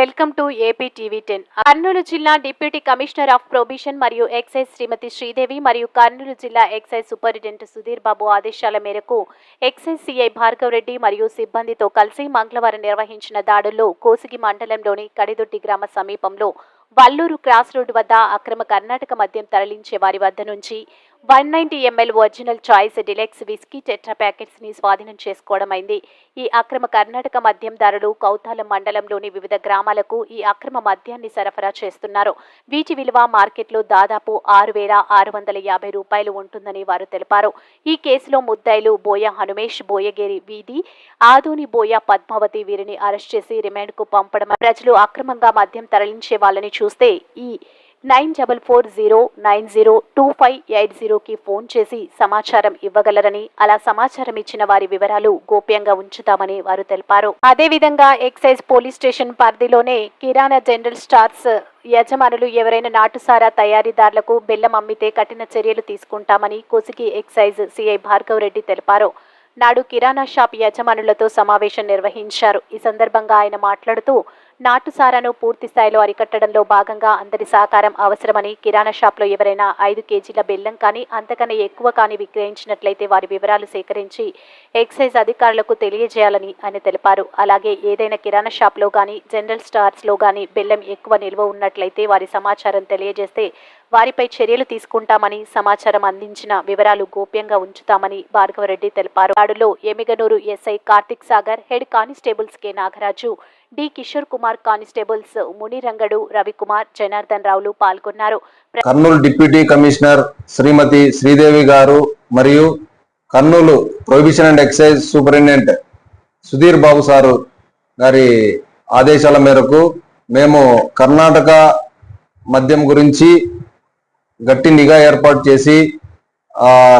Welcome to AP TV ten. Kurnool జిల్లా deputy commissioner of prohibition మరియు excise శ్రీమతి శ్రీదేవి మరియు కర్నూలు జిల్లా ఎక్సైజ్ సూపరింటెండెంట్ సుధీర్ బాబు ఆదేశాల మేరకు ఎక్సైజ్ సిఐ భార్గవ్ రెడ్డి మరియు సిబ్బందితో కలిసి మంగళవారం నిర్వహించిన దాడుల్లో కోసిగి మండలంలోని కడిదొడ్డి గ్రామ సమీపంలో వల్లూరు క్రాస్ రోడ్డు వద్ద అక్రమ కర్ణాటక మద్యం తరలించే వారి వద్ద నుంచి one ninety ML original choice deluxe whisky tetra ప్యాకెట్స్ని స్వాధీనం చేసుకోవడం అయింది. ఈ అక్రమ కర్ణాటక మద్యం ధరలు కౌతాలం మండలంలోని వివిధ గ్రామాలకు ఈ అక్రమ మద్యాన్ని సరఫరా చేస్తున్నారు. వీటి విలువ మార్కెట్లో దాదాపు ఆరు వేల ఆరు వందల యాభై రూపాయలు ఉంటుందని వారు తెలిపారు. ఈ కేసులో ముద్దాయిలు బోయ హనుమేష్ బోయగిరి వీధి ఆదోని బోయ పద్మావతి వీరిని అరెస్ట్ చేసి రిమాండ్కు పంపడం ప్రజలు అక్రమంగా మద్యం తరలించే వాళ్ళని చూస్తే ఈ nine double four zero nine zero two five eight జీరోకి ఫోన్ చేసి సమాచారం ఇవ్వగలరని అలా సమాచారం ఇచ్చిన వారి వివరాలు గోప్యంగా ఉంచుతామని వారు తెలిపారు. అదేవిధంగా ఎక్సైజ్ పోలీస్ స్టేషన్ పరిధిలోనే కిరాణా జనరల్ స్టార్స్ యజమానులు ఎవరైనా నాటుసారా తయారీదారులకు బెల్లం అమ్మితే కఠిన చర్యలు తీసుకుంటామని కోసికి ఎక్సైజ్ సిఐ భార్గవ్ రెడ్డి తెలిపారు. నాడు కిరాణా షాప్ యజమానులతో సమావేశం నిర్వహించారు. ఈ సందర్భంగా ఆయన మాట్లాడుతూ నాటుసారాను పూర్తి స్థాయిలో అరికట్టడంలో భాగంగా అందరి సహకారం అవసరమని కిరాణా షాప్లో ఎవరైనా ఐదు కేజీల బెల్లం కానీ అంతకన్నా ఎక్కువ కానీ విక్రయించినట్లయితే వారి వివరాలు సేకరించి ఎక్సైజ్ అధికారులకు తెలియజేయాలని ఆయన తెలిపారు. అలాగే ఏదైనా కిరాణా షాప్లో కానీ జనరల్ స్టార్స్లో కానీ బెల్లం ఎక్కువ నిల్వ ఉన్నట్లయితే వారి సమాచారం తెలియజేస్తే వారిపై చర్యలు తీసుకుంటామని సమాచారం అందించిన వివరాలు గోప్యంగా ఉంచుతామని భార్గవరెడ్డి తెలిపారు. దాడులో Yemmiganur SI Karthik Sagar head constables K Nagaraju D. Kishore Kumar constables Munirangadu Ravikumar Janardhan రావులు పాల్గొన్నారు. కర్నూలు డిప్యూటీ కమిషనర్ శ్రీమతి శ్రీదేవి గారు మరియు Kurnool prohibition and excise superintendent Sudheer Babu sir గారి ఆదేశాల మేరకు మేము కర్ణాటక మద్యం గురించి గట్టి నిఘా ఏర్పాటు చేసి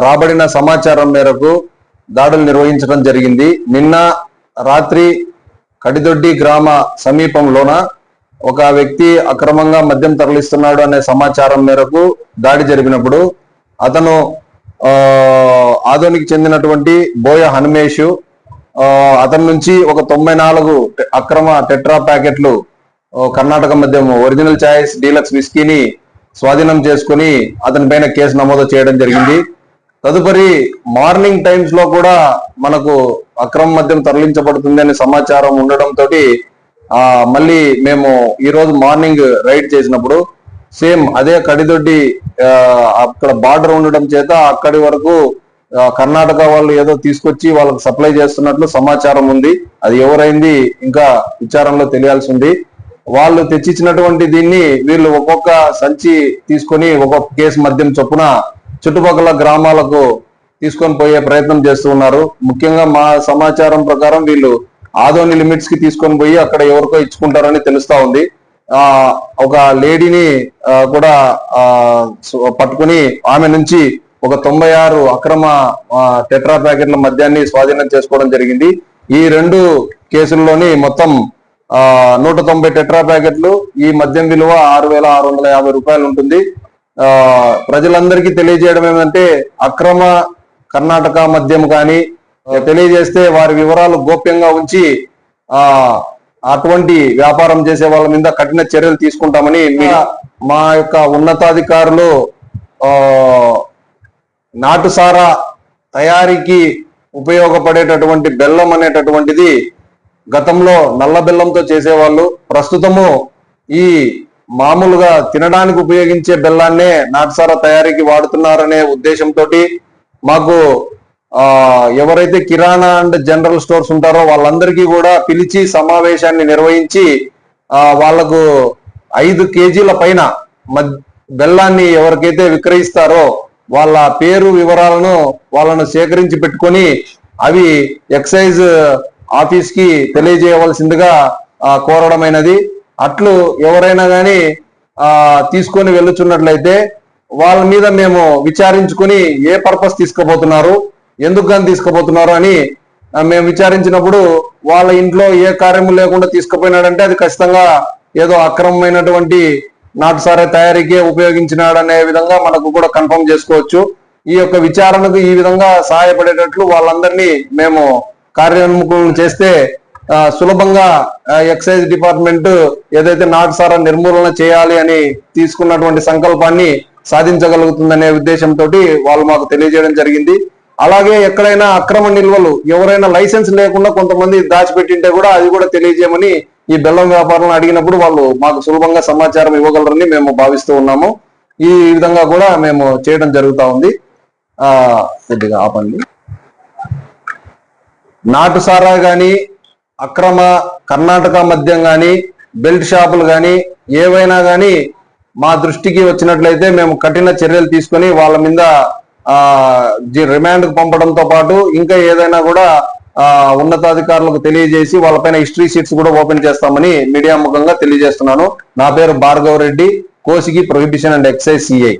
రాబడిన సమాచారం మేరకు దాడులు నిర్వహించడం జరిగింది. నిన్న రాత్రి కడిదొడ్డి గ్రామ సమీపంలోన ఒక వ్యక్తి అక్రమంగా మద్యం తరలిస్తున్నాడు అనే సమాచారం మేరకు దాడి జరిపినప్పుడు అతను ఆ, ఆదోనికి చెందినటువంటి బోయ హనుమేషు అతని నుంచి ఒక తొంభై నాలుగు అక్రమ టెట్రా ప్యాకెట్లు కర్ణాటక మద్యం ఒరిజినల్ చాయిస్ డీలక్స్ విస్కీని స్వాధీనం చేసుకుని అతని పైన కేసు నమోదు చేయడం జరిగింది. తదుపరి మార్నింగ్ టైమ్స్లో కూడా మనకు అక్రమ మద్యం తరలించబడుతుంది అనే సమాచారం ఉండడంతో ఆ మళ్ళీ మేము ఈ రోజు మార్నింగ్ రైడ్ చేసినప్పుడు సేమ్ అదే కడిదొడ్డి అక్కడ బార్డర్ ఉండడం చేత అక్కడి వరకు కర్ణాటక వాళ్ళు ఏదో తీసుకొచ్చి వాళ్ళకి సప్లై చేస్తున్నట్లు సమాచారం ఉంది. అది ఎవరైంది ఇంకా విచారంలో తెలియాల్సి ఉంది. వాళ్ళు తెచ్చిచ్చినటువంటి దీన్ని వీళ్ళు ఒక్కొక్క సంచి తీసుకొని ఒక్కొక్క కేసు మద్యం చొప్పున చుట్టుపక్కల గ్రామాలకు తీసుకొని పోయే ప్రయత్నం చేస్తూ ఉన్నారు. ముఖ్యంగా మా సమాచారం ప్రకారం వీళ్ళు ఆదోని లిమిట్స్కి తీసుకొని పోయి అక్కడ ఎవరికో ఇచ్చుకుంటారని తెలుస్తా ఉంది. ఆ ఒక లేడీని కూడా ఆ పట్టుకుని ఆమె నుంచి ఒక తొంభై ఆరు అక్రమ టెట్రా ప్యాకెట్ల మద్యాన్ని స్వాధీనం చేసుకోవడం జరిగింది. ఈ రెండు కేసుల్లోని మొత్తం ఆ నూట తొంభై టెట్రా ప్యాకెట్లు ఈ మద్యం విలువ ఆరు వేల ఆరు వందల యాభై రూపాయలు ఉంటుంది. ఆ ప్రజలందరికీ తెలియజేయడం ఏమంటే అక్రమ కర్ణాటక మద్యం కానీ తెలియజేస్తే వారి వివరాలు గోప్యంగా ఉంచి ఆ అటువంటి వ్యాపారం చేసే వాళ్ళ మీద కఠిన చర్యలు తీసుకుంటామని మీ- యొక్క ఉన్నతాధికారులు ఆ నాటుసారా తయారీకి ఉపయోగపడేటటువంటి బెల్లం అనేటటువంటిది గతంలో నల్ల బెల్లంతో చేసేవాళ్ళు. ప్రస్తుతము ఈ మామూలుగా తినడానికి ఉపయోగించే బెల్లాన్నే నాటుసారా తయారీకి వాడుతున్నారనే ఉద్దేశంతో మాకు ఎవరైతే కిరాణా అండ్ జనరల్ స్టోర్స్ ఉంటారో వాళ్ళందరికీ కూడా పిలిచి సమావేశాన్ని నిర్వహించి వాళ్ళకు ఐదు కేజీల పైన బెల్లాన్ని ఎవరికైతే విక్రయిస్తారో వాళ్ళ పేరు వివరాలను వాళ్ళను సేకరించి పెట్టుకొని అవి ఎక్సైజ్ ఆఫీస్కి తెలియజేయవలసిందిగా కోరడమైనది. అట్లు ఎవరైనా కానీ ఆ తీసుకొని వెళ్ళుచున్నట్లయితే వాళ్ళ మీద మేము విచారించుకొని ఏ పర్పస్ తీసుకుపోతున్నారు ఎందుకు కానీ తీసుకుపోతున్నారు అని మేము విచారించినప్పుడు వాళ్ళ ఇంట్లో ఏ కార్యము లేకుండా తీసుకుపోయినాడంటే అది ఖచ్చితంగా ఏదో అక్రమమైనటువంటి నాటుసారా తయారీకే ఉపయోగించినాడనే విధంగా మనకు కూడా కన్ఫర్మ్ చేసుకోవచ్చు. ఈ యొక్క విచారణకు ఈ విధంగా సహాయపడేటట్లు వాళ్ళందరినీ మేము కార్యోన్ముఖులను చేస్తే సులభంగా ఎక్సైజ్ డిపార్ట్మెంట్ ఏదైతే నాటుసారా నిర్మూలన చేయాలి అని తీసుకున్నటువంటి సంకల్పాన్ని సాధించగలుగుతుందనే ఉద్దేశంతో వాళ్ళు మాకు తెలియజేయడం జరిగింది. అలాగే ఎక్కడైనా అక్రమ నిల్వలు ఎవరైనా లైసెన్స్ లేకుండా కొంతమంది దాచిపెట్టింటే కూడా అది కూడా తెలియజేయమని ఈ బెల్లం వ్యాపారులను అడిగినప్పుడు వాళ్ళు మాకు సులభంగా సమాచారం ఇవ్వగలరని మేము భావిస్తూ ఉన్నాము. ఈ విధంగా కూడా మేము చేయడం జరుగుతూ ఉంది. ఆ కొద్దిగా ఆపండి. నాటు సారా కానీ అక్రమ కర్ణాటక మద్యం కానీ బెల్ట్ షాపులు కానీ ఏవైనా కానీ మా దృష్టికి వచ్చినట్లయితే మేము కఠిన చర్యలు తీసుకొని వాళ్ళ మీద రిమాండ్కు రిమాండ్కు పంపడంతో పాటు ఇంకా ఏదైనా కూడా ఉన్నతాధికారులకు తెలియజేసి వాళ్ళపైన హిస్టరీ షీట్స్ కూడా ఓపెన్ చేస్తామని మీడియా ముఖంగా తెలియజేస్తున్నాను. నా పేరు Bhargav Reddy Kosigi prohibition and excise CI.